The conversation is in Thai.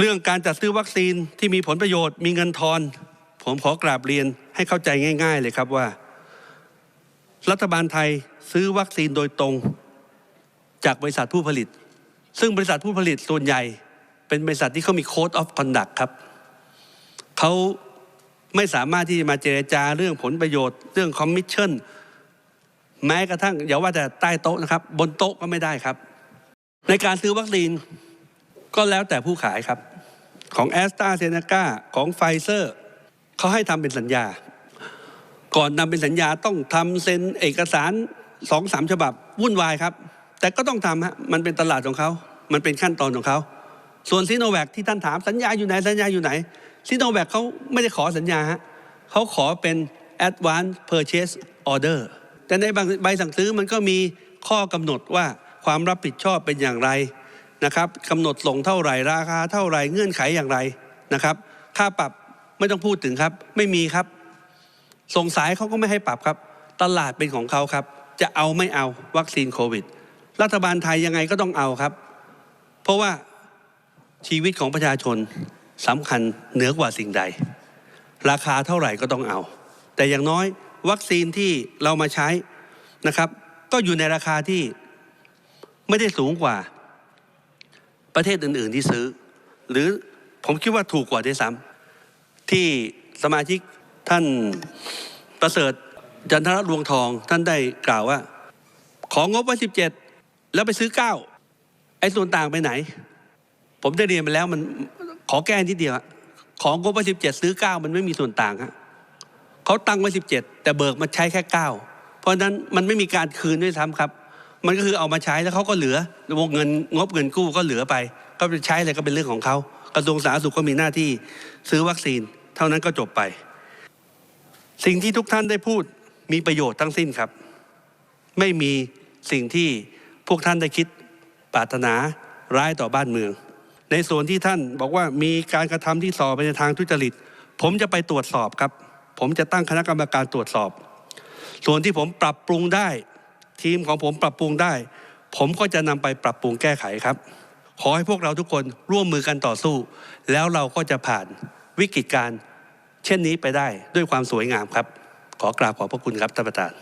เรื่องการจัดซื้อวัคซีนที่มีผลประโยชน์มีเงินทอน ผมขอกราบเรียนให้เข้าใจง่าย ๆ เลยครับว่า รัฐบาลไทยซื้อวัคซีนโดยตรง จากบริษัทผู้ผลิต ซึ่งบริษัทผู้ผลิตส่วนใหญ่ เป็นบริษัทที่เขามี Code of Conduct ครับเขาไม่สามารถที่จะมาเจรจาเรื่องผลประโยชน์ เรื่องคอมมิชชั่นแม้กระทั่งอย่าว่าแต่ใต้โต๊ะนะครับ บนโต๊ะก็ไม่ได้ครับ ในการซื้อวัคซีน ก็แล้วแต่ผู้ขายครับ ของแอสตราเซเนกาของไฟเซอร์เขาให้ทำเป็นสัญญา ก่อนนำเป็นสัญญาต้องทำเซ็นเอกสารสองสามฉบับวุ่นวายครับ แต่ก็ต้องทำฮะมันเป็นตลาดของเขามันเป็นขั้นตอนของเขาส่วนซีโนแวคที่ท่านถามสัญญาอยู่ไหนสัญญาอยู่ไหนซีโนแวคเขาไม่ได้ขอสัญญาฮะเขาขอเป็น advance purchase order แต่ในใบสั่งซื้อมันก็มีข้อกำหนดว่าความรับผิดชอบเป็นอย่างไร นะครับกำหนดส่งเท่าไหร่ราคาเท่าไหร่เงื่อนไขอย่างไรนะครับ ค่าปรับไม่ต้องพูดถึงครับ ไม่มีครับ ส่งสายเขาก็ไม่ให้ปรับครับ ตลาดเป็นของเขาครับ จะเอาไม่เอาวัคซีนโควิด รัฐบาลไทยยังไงก็ต้องเอาครับ เพราะว่าชีวิตของประชาชนสำคัญเหนือกว่าสิ่งใด ราคาเท่าไหร่ก็ต้องเอา แต่อย่างน้อยวัคซีนที่เรามาใช้นะครับ ก็อยู่ในราคาที่ไม่ได้สูงกว่า ประเทศอื่น ๆ ที่ซื้อ หรือผมคิดว่าถูกกว่าด้วยซ้ำที่สมาชิกท่านประเสริฐจันทรรวงทองท่านได้กล่าวว่า ของงบไว้สิบเจ็ดแล้วไปซื้อเก้าไอ้ส่วนต่างไปไหน ผมได้เรียนไปแล้วมันขอแก้นิดเดียว ของงบไว้สิบเจ็ดซื้อเก้ามันไม่มีส่วนต่างฮะเขาตั้งไว้สิบเจ็ดแต่เบิกมาใช้แค่เก้าเพราะนั้นมันไม่มีการคืนด้วยซ้ำครับ มันก็คือเอามาใช้แล้วเขาก็เหลือวงเงินงบเงินกู้ก็เหลือไป ก็ไปใช้อะไรก็เป็นเรื่องของเขากระทรวงสาธารณสุขก็มีหน้าที่ซื้อวัคซีน เท่านั้นก็จบไป สิ่งที่ทุกท่านได้พูดมีประโยชน์ทั้งสิ้นครับ ไม่มีสิ่งที่พวกท่านได้คิดปรารถนาร้ายต่อบ้านเมือง ในส่วนที่ท่านบอกว่ามีการกระทำที่สอบไปในทางทุจริต ผมจะไปตรวจสอบครับ ผมจะตั้งคณะกรรมการตรวจสอบ ส่วนที่ผมปรับปรุงได้ ทีมของผมปรับปรุงได้ ผมก็จะนำไปปรับปรุงแก้ไขครับ ขอให้พวกเราทุกคนร่วมมือกันต่อสู้ แล้วเราก็จะผ่านวิกฤตการณ์เช่นนี้ไปได้ด้วยความสวยงามครับ ขอกราบขอบพระคุณครับท่านประธาน